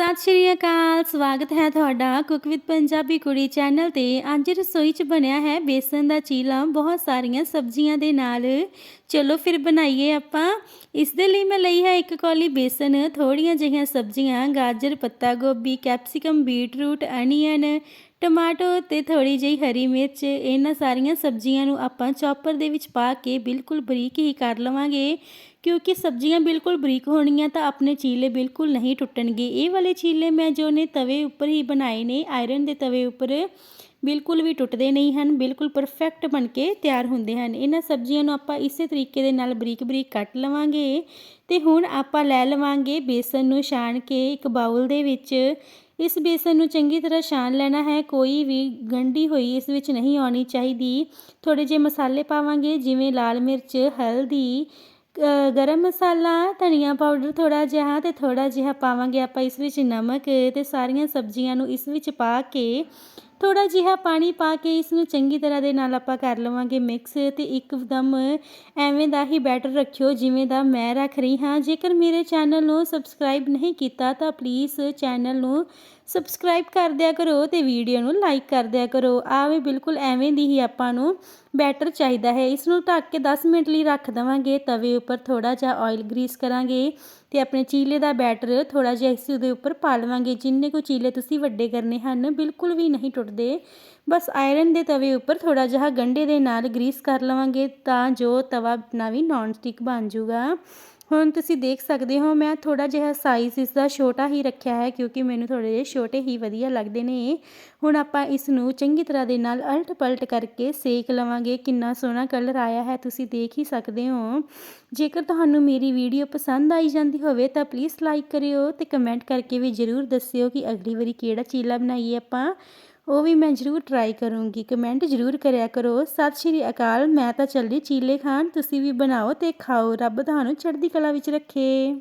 ਸਤਿ ਸ਼੍ਰੀ ਅਕਾਲ, ਸਵਾਗਤ ਹੈ ਤੁਹਾਡਾ ਕੁਕ ਵਿਦ ਪੰਜਾਬੀ ਕੁੜੀ ਚੈਨਲ ਤੇ। ਅੱਜ ਰਸੋਈ 'ਚ ਬਣਿਆ ਹੈ ਬੇਸਨ ਦਾ ਚੀਲਾ, ਬਹੁਤ ਸਾਰੀਆਂ ਸਬਜ਼ੀਆਂ ਦੇ ਨਾਲ। ਚਲੋ ਫਿਰ ਬਣਾਈਏ ਆਪਾਂ। ਇਸ ਦੇ ਲਈ ਮੈਂ ਲਈ ਹੈ ਇੱਕ ਕੌਲੀ ਬੇਸਨ ਥੋੜੀਆਂ ਜਿਹੀਆਂ ਸਬਜ਼ੀਆਂ, ਗਾਜਰ, ਪੱਤਾ ਗੋਭੀ, ਕੈਪਸਿਕਮ, ਬੀਟਰੂਟ, ਅਨੀਅਨ ਟਮਾਟੋ ਤੇ ਥੋੜੀ ਜਿਹੀ ਹਰੀ ਮਿਰਚ, ਇਹਨਾਂ ਸਾਰੀਆਂ ਸਬਜ਼ੀਆਂ ਨੂੰ ਆਪਾਂ ਚੌਪਰ ਦੇ ਵਿੱਚ ਪਾ ਕੇ ਬਿਲਕੁਲ ਬਰੀਕ ਹੀ ਕਰ ਲਵਾਂਗੇ। ਕਿਉਂਕਿ ਸਬਜ਼ੀਆਂ ਬਿਲਕੁਲ ਬਰੀਕ ਹੋਣੀਆਂ ਤਾਂ ਆਪਣੇ ਚੀਲੇ ਬਿਲਕੁਲ ਨਹੀਂ ਟੁੱਟਣਗੇ। ਇਹ ਵਾਲੇ ਚੀਲੇ ਮੈਂ ਜੋ ਨੇ ਤਵੇ ਉੱਪਰ ਹੀ ਬਣਾਏ ਨੇ, ਆਇਰਨ ਦੇ ਤਵੇ ਉੱਪਰ ਬਿਲਕੁਲ ਵੀ ਟੁੱਟਦੇ ਨਹੀਂ ਹਨ, ਬਿਲਕੁਲ ਪਰਫੈਕਟ ਬਣ ਕੇ ਤਿਆਰ ਹੁੰਦੇ ਹਨ। ਇਹਨਾਂ ਸਬਜ਼ੀਆਂ ਨੂੰ ਆਪਾਂ ਇਸੇ ਤਰੀਕੇ ਦੇ ਨਾਲ ਬਰੀਕ ਬਰੀਕ ਕੱਟ ਲਵਾਂਗੇ ਤੇ ਹੁਣ ਆਪਾਂ ਲੈ ਲਵਾਂਗੇ ਬੇਸਨ ਨੂੰ ਛਾਣ ਕੇ ਇੱਕ ਬਾਉਲ ਦੇ ਵਿੱਚ। ਇਸ ਬੇਸਨ ਨੂੰ ਚੰਗੀ ਤਰ੍ਹਾਂ ਛਾਣ ਲੈਣਾ ਹੈ। ਕੋਈ ਵੀ ਗੰਢੀ ਹੋਈ ਇਸ ਵਿੱਚ ਨਹੀਂ ਆਉਣੀ ਚਾਹੀਦੀ। ਥੋੜੇ ਜਿਹੇ ਮਸਾਲੇ ਪਾਵਾਂਗੇ, ਜਿਵੇਂ ਲਾਲ ਮਿਰਚ, ਹਲਦੀ ਗਰਮ ਮਸਾਲਾ, ਧਨੀਆ ਪਾਊਡਰ ਥੋੜਾ ਜਿਹਾ ਤੇ ਥੋੜਾ ਜਿਹਾ ਪਾਵਾਂਗੇ ਆਪਾਂ ਇਸ ਵਿੱਚ ਨਮਕ ਤੇ ਸਾਰੀਆਂ ਸਬਜ਼ੀਆਂ ਨੂੰ ਇਸ ਵਿੱਚ ਪਾ ਕੇ ਥੋੜਾ ਜਿਹਾ ਪਾਣੀ ਪਾ ਕੇ ਇਸ ਨੂੰ ਚੰਗੀ ਤਰ੍ਹਾਂ ਦੇ ਨਾਲ ਆਪਾਂ ਕਰ ਲਵਾਂਗੇ ਮਿਕਸ ਤੇ ਇੱਕਦਮ ਐਵੇਂ ਦਾ ਹੀ ਬੈਟਰ ਰੱਖਿਓ, ਜਿਵੇਂ ਦਾ ਮੈਂ ਰੱਖ ਰਹੀ ਹਾਂ। ਜੇਕਰ ਮੇਰੇ ਚੈਨਲ ਨੂੰ ਸਬਸਕ੍ਰਾਈਬ ਨਹੀਂ ਕੀਤਾ ਤਾਂ ਪਲੀਜ਼ ਚੈਨਲ ਨੂੰ ਸਬਸਕ੍ਰਾਈਬ ਕਰ ਦਿਆ ਕਰੋ ਤੇ ਵੀਡੀਓ ਨੂੰ ਲਾਈਕ ਕਰ ਦਿਆ ਕਰੋ। ਆਵੇ ਬਿਲਕੁਲ ਐਵੇਂ ਦੀ ਹੀ ਆਪਾਂ ਨੂੰ ਬੈਟਰ ਚਾਹੀਦਾ ਹੈ। ਇਸ ਨੂੰ ਢੱਕ ਕੇ 10 ਮਿੰਟ ਲਈ ਰੱਖ ਦਵਾਂਗੇ। ਤਵੇ ਉੱਪਰ ਥੋੜਾ ਜਿਹਾ ਆਇਲ ਗਰੀਸ ਕਰਾਂਗੇ ਤੇ ਆਪਣੇ ਚੀਲੇ ਦਾ ਬੈਟਰ ਥੋੜਾ ਜਿਹਾ ਇਸ ਦੇ ਉੱਪਰ ਪਾ ਲਵਾਂਗੇ। ਜਿੰਨੇ ਕੋ ਚੀਲੇ ਤੁਸੀਂ ਵੱਡੇ ਕਰਨੇ ਹਨ, ਬਿਲਕੁਲ ਵੀ ਨਹੀਂ ਟੁੱਟ ਦੇ। ਬਸ ਆਇਰਨ ਦੇ ਤਵੇ ਉੱਪਰ ਥੋੜਾ ਜਿਹਾ ਗੰਡੇ ਦੇ ਨਾਲ ਗਰੀਸ ਕਰ ਲਵਾਂਗੇ ਤਾਂ ਜੋ ਤਵਾ ਆਪਣਾ ਵੀ ਨਾਨ ਸਟਿਕ ਬਣ ਜਾਊਗਾ। ਹੁਣ ਤੁਸੀਂ ਦੇਖ ਸਕਦੇ ਹੋ, ਮੈਂ ਥੋੜਾ ਜਿਹਾ ਸਾਈਜ਼ ਇਸ ਦਾ ਛੋਟਾ ਹੀ ਰੱਖਿਆ ਹੈ ਕਿਉਂਕਿ ਮੈਨੂੰ ਥੋੜੇ ਜਿਹੇ ਛੋਟੇ ਹੀ ਵਧੀਆ ਲੱਗਦੇ ਨੇ। ਹੁਣ ਆਪਾਂ ਇਸ ਨੂੰ ਚੰਗੀ ਤਰ੍ਹਾਂ ਦੇ ਨਾਲ ਅਲਟ ਪਲਟ ਕਰਕੇ ਸੇਕ ਲਵਾਂਗੇ। ਕਿੰਨਾ ਸੋਹਣਾ ਕਲਰ ਆਇਆ ਹੈ, ਤੁਸੀਂ ਦੇਖ ਹੀ ਸਕਦੇ ਹੋ। ਜੇਕਰ ਤੁਹਾਨੂੰ ਮੇਰੀ ਵੀਡੀਓ ਪਸੰਦ ਆਈ ਜਾਂਦੀ ਹੋਵੇ ਤਾਂ ਪਲੀਜ਼ ਲਾਈਕ ਕਰਿਓ ਤੇ ਕਮੈਂਟ ਕਰਕੇ ਵੀ ਜ਼ਰੂਰ ਦੱਸਿਓ ਕਿ ਅਗਲੀ ਵਾਰੀ ਕਿਹੜਾ ਚੀਲਾ ਬਣਾਈਏ ਆਪਾਂ। ਉਹ ਵੀ ਮੈਂ ਜ਼ਰੂਰ ਟਰਾਈ ਕਰੂੰਗੀ। ਕਮੈਂਟ ਜ਼ਰੂਰ ਕਰਿਆ ਕਰੋ। ਸਤਿ ਸ਼੍ਰੀ ਅਕਾਲ। ਮੈਂ ਤਾਂ ਚੱਲੀ ਚੀਲੇ ਖਾਣ। ਤੁਸੀਂ ਵੀ ਬਣਾਓ ਤੇ ਖਾਓ। ਰੱਬ ਤੁਹਾਨੂੰ ਚੜ੍ਹਦੀ ਕਲਾ ਵਿੱਚ ਰੱਖੇ।